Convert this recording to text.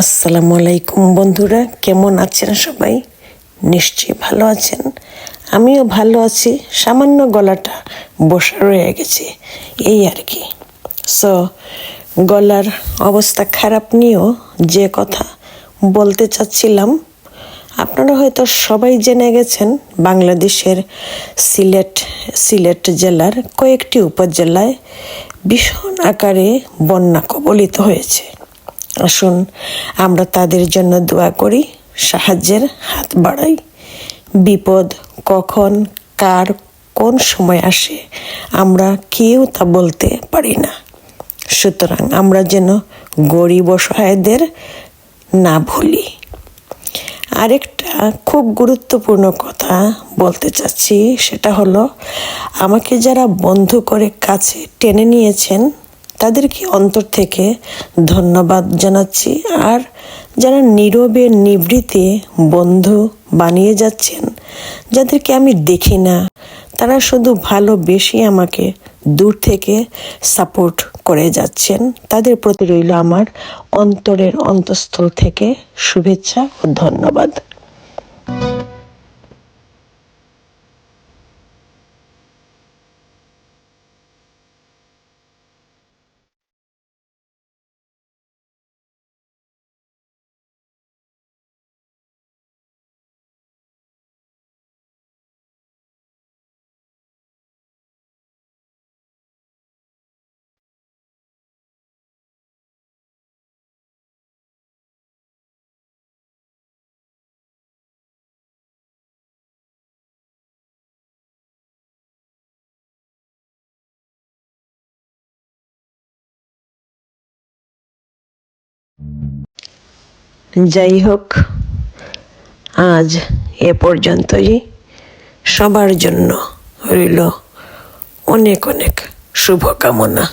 আসসালামু আলাইকুম বন্ধুরা, কেমন আছেন সবাই? নিশ্চয়ই ভালো আছেন। আমিও ভালো আছি, সামান্য গলাটা বসা রয়ে গেছে, এই আর কি। সো গলার অবস্থা খারাপ নিয়েও যে কথা বলতে চাচ্ছিলাম, আপনারা হয়তো সবাই জেনে গেছেন, বাংলাদেশের সিলেট সিলেট জেলার কয়েকটি উপজেলায় ভীষণ আকারে বন্যা কবলিত হয়েছে। আসুন, আমরা তাদের জন্য দোয়া করি, সাহায্যের হাত বাড়াই। বিপদ কখন, কার, কোন সময় আসে, আমরা কেউ তা বলতে পারি না। সুতরাং আমরা যেন গরিব অসহায়দের না ভুলি। আরেকটা খুব গুরুত্বপূর্ণ কথা বলতে চাচ্ছি, সেটা হলো, আমাকে যারা বন্ধু করে কাছে টেনে নিয়েছেন তাদেরকে অন্তর থেকে ধন্যবাদ জানাচ্ছি আর যারা নীরবে নিবৃতে বন্ধু বানিয়ে যাচ্ছেন, যাদেরকে আমি দেখি না, তারা শুধু ভালোবেসে আমাকে দূর থেকে সাপোর্ট করে যাচ্ছেন। তাদের প্রতি রইল আমার অন্তরের অন্তঃস্থল থেকে শুভেচ্ছা ও ধন্যবাদ। যাই হোক আজ এ পর্যন্তই। সবার জন্য রইল অনেক অনেক শুভকামনা।